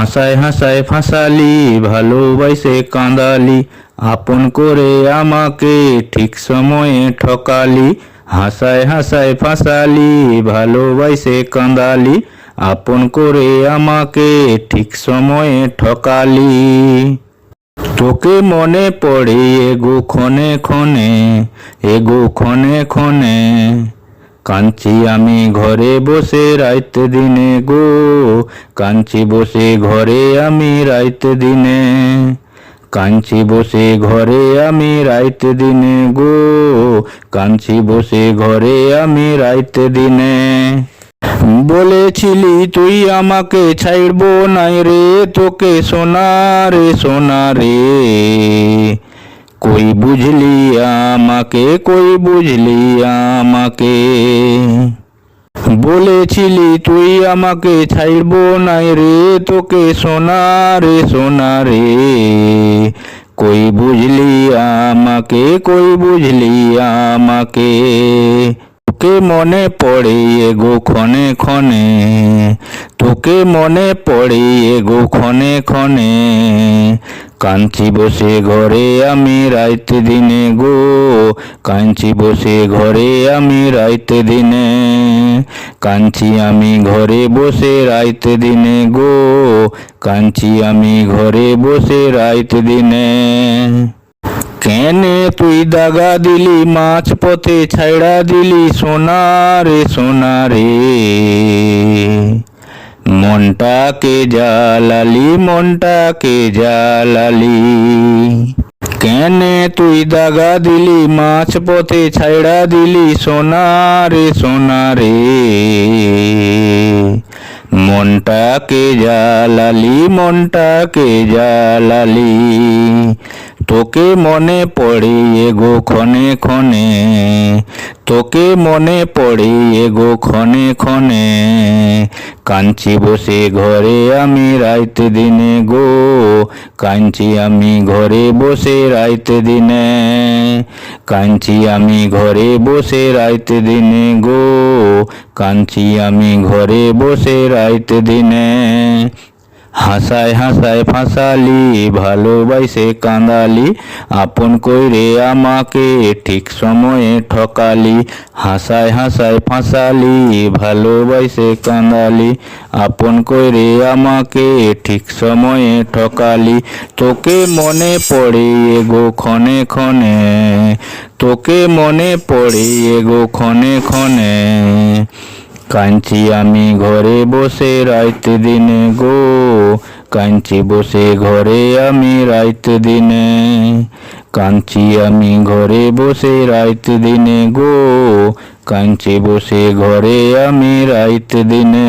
হাসায় হাসায় ফাঁসালি ভালোবাসে কাঁদালি। আপন করে আমাকে ঠিক সময়ে ঠকালি। হাসায় হাসায় ফাঁসালি ভালোবাসে কাঁদালি। আপন করে আমাকে ঠিক সময়ে ঠকালি। তোকে মনে পড়ে এগো ক্ষণে ক্ষণে, এগো ক্ষণে ক্ষণে। কাঞ্চি আমি ঘরে বসে রাইত দিনে গো। কাঞ্চি বসে ঘরে আমি রাইত দিনে। কাঞ্চি বসে ঘরে আমি রাইত দিনে গো। কাঞ্চি বসে ঘরে আমি রাইত দিনে। বলেছিলি তুই আমাকে ছাড়বো নাই রে, তোকে সোনা রে সোনা রে। কই বুঝলি আমাকে, কই বুঝলি আমাকে? বলেছিলি, তুই আমাকে ছাড়বো নাই রে, তোকে সোনা রে সোনা রে। কই বুঝলি আমাকে, কই বুঝলি আমাকে? তোকে মনে পড়ে এগো ক্ষণে ক্ষণে, তোকে মনে পড়ে এগো ক্ষণে ক্ষণে। কাঞ্চি বসে ঘরে আমি রাইতে দিনে গো। কাঞ্চি বসে ঘরে আমি রাইতে দিনে। কাঞ্চি আমি ঘরে বসে রাইতে দিনে গো। কাঞ্চি আমি ঘরে বসে রাইতে দিনে। কেনে তুই দাগা দিলি মাছ পথে ছাইড়া দিলি, সোনা রে সোনা রে। মনটাকে জ্বালালি মনটাকে জ্বালালি। কেনে তুই দাগা দিলি, মাছ পথে ছাইড়া দিলি, সোনা রে সোনা রে। মনটাকে জ্বালালি মনটাকে জ্বালালি। তোকে মনে পড়ে এগো ক্ষণে ক্ষণে। তোকে মনে পড়ে এগো ক্ষণে ক্ষণে। কাঞ্চি বসে ঘরে আমি রাইতে দিনে গো। কাঞ্চি আমি ঘরে বসে রাইতে দিনে। কাঞ্চি আমি ঘরে বসে রাইতে দিনে গো। কাঞ্চি আমি ঘরে বসে রাইতে দিনে। হাসায় হাসায় ফাঁসালি ভালোবাসে কাঁদালি। আপন কইরে আমাকে ঠিক সময়ে ঠকালি। হাসায় হাসায় ফাঁসালি ভালোবাসে কাঁদালি। আপন কইরে আমাকে ঠিক সময়ে ঠকালি। তোকে মনে পড়ে এগো ক্ষণে ক্ষণে। তোকে মনে পড়ে এগো ক্ষণে ক্ষণে। কাঞ্চি আমি ঘরে বসে রাইতে দিনে গো। কাঞ্চি বসে ঘরে আমি রাইতে দিনে। কাঞ্চি আমি ঘরে বসে রাইতে দিনে গো। কাঞ্চি বসে ঘরে আমি রাইতে দিনে।